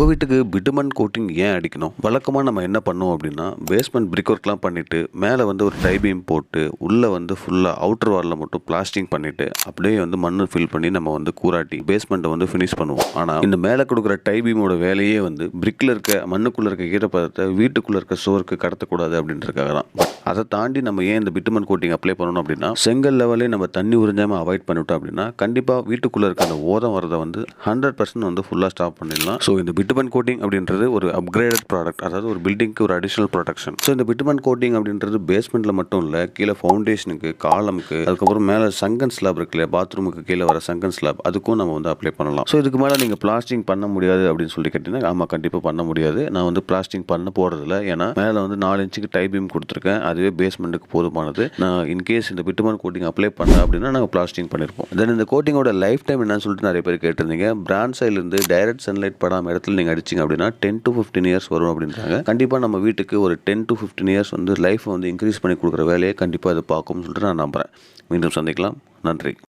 உங்கள் வீட்டுக்கு bitumen coating ஏன் அடிக்கணும்? வழக்கமாக நம்ம என்ன பண்ணுவோம் அப்படின்னா பேஸ்மெண்ட் பிரிக் ஒர்க்லாம் பண்ணிவிட்டு மேலே வந்து ஒரு டை பீம் போட்டு உள்ளே வந்து ஃபுல்லாக அவுட்டர் வாரில் மட்டும் பிளாஸ்டிங் பண்ணிவிட்டு அப்படியே வந்து மண்ணு ஃபில் பண்ணி நம்ம வந்து கூராட்டி பேஸ்மெண்ட்டை வந்து ஃபினிஷ் பண்ணுவோம். ஆனால் இந்த மேலே கொடுக்குற டை பீமோட வேலையே வந்து பிரிக்கில் இருக்க மண்ணுக்குள்ளே இருக்க ஈரப்பதத்தை வீட்டுக்குள்ளே இருக்க சோருக்கு கடத்தக்கூடாது அப்படின்றதுக்காக தான் அதை தாண்டி நம்ம ஏன் இந்த பிட்டுமன் கோட்டிங் அப்ளை பண்ணணும் அப்படின்னா செங்கல் லெவலே நம்ம தண்ணி உறிஞ்சாமல் அவாய்ட் பண்ணிவிட்டோம் அப்படின்னா கண்டிப்பாக வீட்டுக்குள்ளே இருக்க அந்த ஓதம் வரதை வந்து ஹண்ட்ரட் பர்சன்ட் வந்து ஃபுல்லாக ஸ்டாப் பண்ணிடலாம். ஸோ இந்த பிட்டுமன் கோட்டிங் அப்படின்றது ஒரு அப்கிரேடட் ப்ராடக்ட் அதாவது ஒரு பில்டிங்க்கு ஒரு அடிஷனல் ப்ரொடக்ஷன் ஸோ இந்த பிட்டுமன் கோட்டிங் அப்படின்றது பேஸ்மெண்ட்டில் மட்டும் இல்லை கீழே ஃபவுண்டேஷனுக்கு காலமுக்கு அதுக்கப்புறம் மேலே சங்கன் ஸ்லாப் இருக்கு இல்லையா பாத்ரூமுக்கு கீழே வர சங்கன் ஸ்லாப் அதுக்கும் நம்ம வந்து அப்ளை பண்ணலாம். ஸோ இதுக்கு மேலே நீங்கள் பிளாஸ்டிங் பண்ண முடியாது அப்படின்னு சொல்லி கேட்டிங்கன்னா ஆமாம் கண்டிப்பாக பண்ண முடியாது. நான் வந்து பிளாஸ்டிங் பண்ண போகிறதில்ல ஏன்னா மேலே வந்து நாலு இன்ச்சுக்கு டைபீம் கொடுத்துருக்கேன். அதுவே பேஸ்மெண்ட்டுக்கு போதுமானது. நான் இன்கேஸ் இந்த பிட்டுமான் கோட்டிங் அப்ளை பண்ண அப்படின்னா நாங்கள் பிளாஸ்டிங் பண்ணியிருப்போம் தென் இந்த கோட்டிங்கோட லைஃப் டைம் என்னன்னு சொல்லிட்டு நிறைய பேர் கேட்டிருந்தீங்க. பிராண்ட் சைட்லேருந்து டைரக்ட் சன்லைட் படாமல் இடத்துல நீங்கள் அடிச்சிங்க அப்படின்னா டென் டு ஃபிஃப்டீன் இயர்ஸ் வரும் அப்படின்றாங்க. கண்டிப்பாக நம்ம வீட்டுக்கு ஒரு டென் டு ஃபிஃப்டீன் இயர்ஸ் வந்து லைஃப் வந்து இன்க்ரீஸ் பண்ணி கொடுக்குற வேலையை கண்டிப்பாக அதை பார்க்கும்னு சொல்லிட்டு நான் நம்புகிறேன் மீண்டும் சந்திக்கலாம். நன்றி.